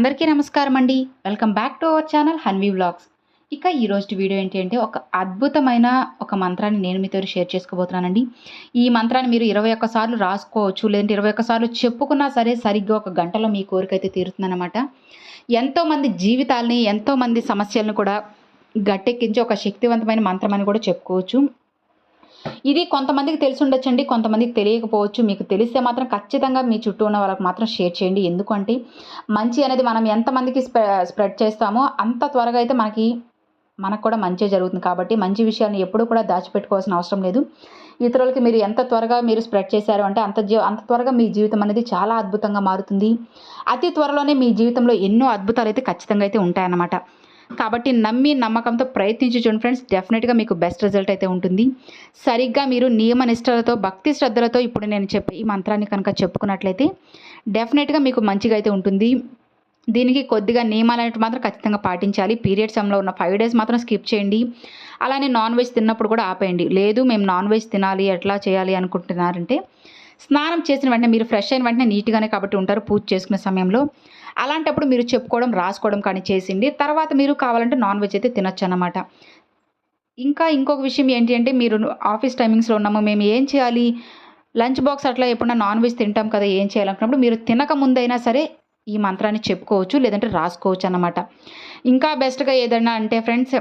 అందరికీ నమస్కారం అండి. Welcome back to our channel Hanvi vlogs. ఇక ఈరోజు వీడియో ఏంటి అంటే ఒక అద్భుతమైన ఒక మంత్రాన్ని నేను మీతో షేర్ చేసుకోబోతున్నానండి. ఈ మంత్రాన్ని మీరు ఇరవై ఒక్కసార్లు రాసుకోవచ్చు లేదంటే ఇరవై ఒక్కసార్లు చెప్పుకున్నా సరే సరిగ్గా ఒక గంటలో మీ కోరిక అయితే తీరుతుందన్నమాట. ఎంతోమంది జీవితాల్ని ఎంతోమంది సమస్యలను కూడా గట్టెక్కించి ఒక శక్తివంతమైన మంత్రం అని కూడా చెప్పుకోవచ్చు. ఇది కొంతమందికి తెలిసి ఉండొచ్చండి కొంతమందికి తెలియకపోవచ్చు. మీకు తెలిస్తే మాత్రం ఖచ్చితంగా మీ చుట్టూ ఉన్న వాళ్ళకి మాత్రం షేర్ చేయండి. ఎందుకంటే మంచి అనేది మనం ఎంతమందికి స్ప్రె స్ప్రెడ్ చేస్తామో అంత త్వరగా అయితే మనకి మనకు కూడా మంచి జరుగుతుంది. కాబట్టి మంచి విషయాన్ని ఎప్పుడూ కూడా దాచిపెట్టుకోవాల్సిన అవసరం లేదు. ఇతరులకి మీరు ఎంత త్వరగా మీరు స్ప్రెడ్ చేశారు అంటే అంత జీ అంత త్వరగా మీ జీవితం అనేది చాలా అద్భుతంగా మారుతుంది. అతి త్వరలోనే మీ జీవితంలో ఎన్నో అద్భుతాలు అయితే ఖచ్చితంగా అయితే ఉంటాయన్నమాట. కాబట్టి నమ్మి నమ్మకంతో ప్రయత్నించి చూడండి ఫ్రెండ్స్. డెఫినెట్గా మీకు బెస్ట్ రిజల్ట్ అయితే ఉంటుంది. సరిగ్గా మీరు నియమ నిష్టలతో భక్తి శ్రద్ధలతో ఇప్పుడు నేను చెప్పే ఈ మంత్రాన్ని కనుక చెప్పుకున్నట్లయితే డెఫినెట్గా మీకు మంచిగా అయితే ఉంటుంది. దీనికి కొద్దిగా నియమాలు అనేవి మాత్రం ఖచ్చితంగా పాటించాలి. పీరియడ్ సమయంలో ఉన్న ఫైవ్ డేస్ మాత్రం స్కిప్ చేయండి. అలానే నాన్ వెజ్ తిన్నప్పుడు కూడా ఆపేయండి. లేదు మేము నాన్ వెజ్ తినాలి ఎట్లా చేయాలి అనుకుంటున్నారంటే స్నానం చేసిన వెంటనే మీరు ఫ్రెష్ అయిన వెంటనే నీట్గానే కాబట్టి ఉంటారు. పూజ చేసుకునే సమయంలో అలాంటప్పుడు మీరు చెప్పుకోవడం రాసుకోవడం కానీ చేసింది. తర్వాత మీరు కావాలంటే నాన్ వెజ్ అయితే తినొచ్చు అనమాట ఇంకా ఇంకొక విషయం ఏంటి అంటే మీరు ఆఫీస్ టైమింగ్స్లో ఉన్నాము మేము ఏం చేయాలి? లంచ్ బాక్స్ అట్లా ఎప్పుడన్నా నాన్ వెజ్ తింటాం కదా ఏం చేయాలనుకున్నప్పుడు మీరు తినక ముందైనా సరే ఈ మంత్రాన్ని చెప్పుకోవచ్చు లేదంటే రాసుకోవచ్చు అనమాట ఇంకా బెస్ట్గా ఏదైనా అంటే ఫ్రెండ్స్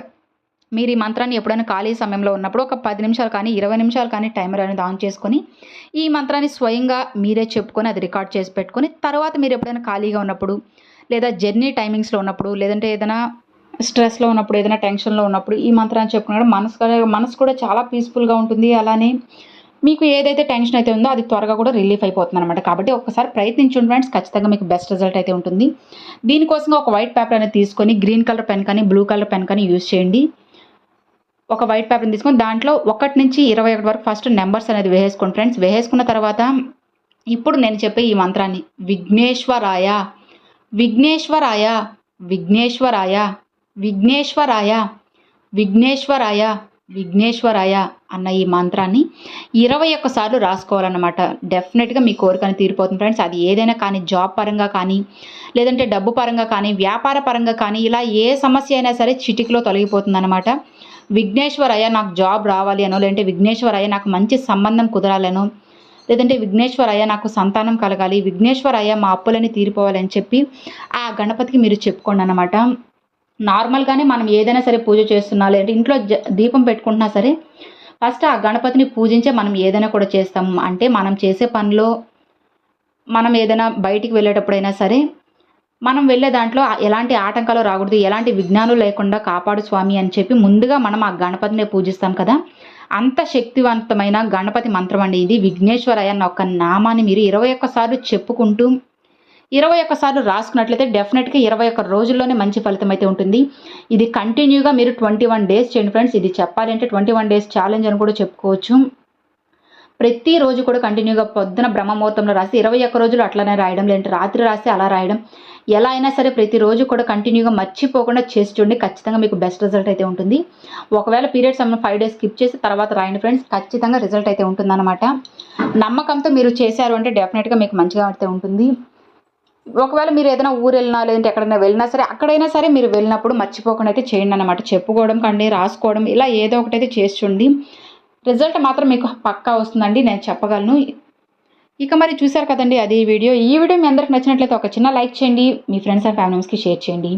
మీరు ఈ మంత్రాన్ని ఎప్పుడైనా ఖాళీ సమయంలో ఉన్నప్పుడు ఒక పది నిమిషాలు కానీ ఇరవై నిమిషాలు కానీ టైమర్ అనేది ఆన్ చేసుకొని ఈ మంత్రాన్ని స్వయంగా మీరే చెప్పుకొని అది రికార్డ్ చేసి పెట్టుకొని తర్వాత మీరు ఎప్పుడైనా ఖాళీగా ఉన్నప్పుడు లేదా జర్నీ టైమింగ్స్లో ఉన్నప్పుడు లేదంటే ఏదైనా స్ట్రెస్లో ఉన్నప్పుడు ఏదైనా టెన్షన్లో ఉన్నప్పుడు ఈ మంత్రాన్ని చెప్పుకున్నప్పుడు మనసు మనసు కూడా చాలా పీస్ఫుల్గా ఉంటుంది. అలానే మీకు ఏదైతే టెన్షన్ అయితే ఉందో అది త్వరగా కూడా రిలీఫ్ అయిపోతుంది అనమాట కాబట్టి ఒకసారి ప్రయత్నించండి ఫ్రెండ్స్ ఖచ్చితంగా మీకు బెస్ట్ రిజల్ట్ అయితే ఉంటుంది. దీనికోసం ఒక వైట్ పేపర్ అనేది తీసుకొని గ్రీన్ కలర్ పెన్ కానీ బ్లూ కలర్ పెన్ కానీ యూజ్ చేయండి. ఒక వైట్ పేపర్ని తీసుకొని దాంట్లో ఒకటి నుంచి ఇరవై ఒకటి వరకు ఫస్ట్ నెంబర్స్ అనేది వేసేసుకోండి ఫ్రెండ్స్ వేసేసుకున్న తర్వాత ఇప్పుడు నేను చెప్పే ఈ మంత్రాన్ని. విఘ్నేశ్వరాయ విఘ్నేశ్వరాయ విఘ్నేశ్వరాయ విఘ్నేశ్వరాయ విఘ్నేశ్వరాయ విఘ్నేశ్వరాయ అన్న ఈ మంత్రాన్ని ఇరవై ఒక్కసార్లు రాసుకోవాలన్నమాట. డెఫినెట్గా మీ కోరికని తీరిపోతుంది ఫ్రెండ్స్ అది ఏదైనా కానీ జాబ్ పరంగా కానీ లేదంటే డబ్బు పరంగా కానీ వ్యాపార పరంగా కానీ ఇలా ఏ సమస్య అయినా సరే చిటికలో తొలగిపోతుందనమాట విఘ్నేశ్వరయ్య నాకు జాబ్ రావాలి అనో లేదంటే విఘ్నేశ్వరయ్య నాకు మంచి సంబంధం కుదరాలనో లేదంటే విఘ్నేశ్వరయ్య నాకు సంతానం కలగాలి విఘ్నేశ్వరయ్య మా అప్పులని తీరిపోవాలని చెప్పి ఆ గణపతికి మీరు చెప్పుకోండి అనమాట నార్మల్గానే మనం ఏదైనా సరే పూజ చేస్తున్నా లేదంటే ఇంట్లో దీపం పెట్టుకుంటున్నా సరే ఫస్ట్ ఆ గణపతిని పూజించే మనం ఏదైనా కూడా చేస్తాము అంటే మనం చేసే పనిలో మనం ఏదైనా బయటికి వెళ్ళేటప్పుడైనా సరే మనం వెళ్ళే దాంట్లో ఎలాంటి ఆటంకాలు రాకూడదు ఎలాంటి విఘ్నాలు లేకుండా కాపాడు స్వామి అని చెప్పి ముందుగా మనం ఆ గణపతిని పూజిస్తాం కదా. అంత శక్తివంతమైన గణపతి మంత్రం అండి ఇది. విఘ్నేశ్వరయ్య అన్న ఒక నామాన్ని మీరు ఇరవై ఒక్కసార్లు చెప్పుకుంటూ ఇరవై ఒక్కసార్లు రాసుకున్నట్లయితే డెఫినెట్గా ఇరవై ఒక్క రోజుల్లోనే మంచి ఫలితం అయితే ఉంటుంది. ఇది కంటిన్యూగా మీరు ట్వంటీ వన్ డేస్ చేయండి ఫ్రెండ్స్. ఇది చెప్పాలంటే ట్వంటీ వన్ డేస్ ఛాలెంజ్ అని కూడా చెప్పుకోవచ్చు. ప్రతిరోజు కూడా కంటిన్యూగా పొద్దున బ్రహ్మముహూర్తంలో రాసి ఇరవై ఒక్క రోజులు అట్లనే రాయడం లేదంటే రాత్రి రాసి అలా రాయడం. ఎలా అయినా సరే ప్రతిరోజు కూడా కంటిన్యూగా మర్చిపోకుండా చేసి చూడండి ఖచ్చితంగా మీకు బెస్ట్ రిజల్ట్ అయితే ఉంటుంది. ఒకవేళ పీరియడ్స్ అన్న ఫైవ్ డేస్ స్కిప్ చేసి తర్వాత రాయండి ఫ్రెండ్స్ ఖచ్చితంగా రిజల్ట్ అయితే ఉంటుందన్నమాట. నమ్మకంతో మీరు చేశారు అంటే డెఫినెట్గా మీకు మంచిగా అయితే ఉంటుంది. ఒకవేళ మీరు ఏదైనా ఊరు వెళ్ళినా లేదంటే ఎక్కడైనా వెళ్ళినా సరే అక్కడైనా సరే మీరు వెళ్ళినప్పుడు మర్చిపోకుండా అయితే చేయండి అనమాట చెప్పుకోవడం కండి రాసుకోవడం ఇలా ఏదో ఒకటి అయితే చేసి చూడండి. రిజల్ట్ మాత్రం మీకు పక్కా వస్తుందండి నేను చెప్పగలను. ఇక మరి చూశారు కదండి అది వీడియో. ఈ వీడియో మీ అందరికి నచ్చినట్లయితే ఒక చిన్న లైక్ చేయండి మీ ఫ్రెండ్స్ అండ్ ఫ్యామిలీస్కి షేర్ చేయండి.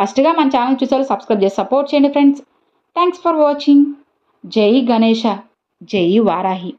ఫస్ట్గా మన ఛానల్ చూసారు సబ్స్క్రైబ్ చేసి సపోర్ట్ చేయండి ఫ్రెండ్స్. థ్యాంక్స్ ఫర్ వాచింగ్ జై గణేష జై వారాహి.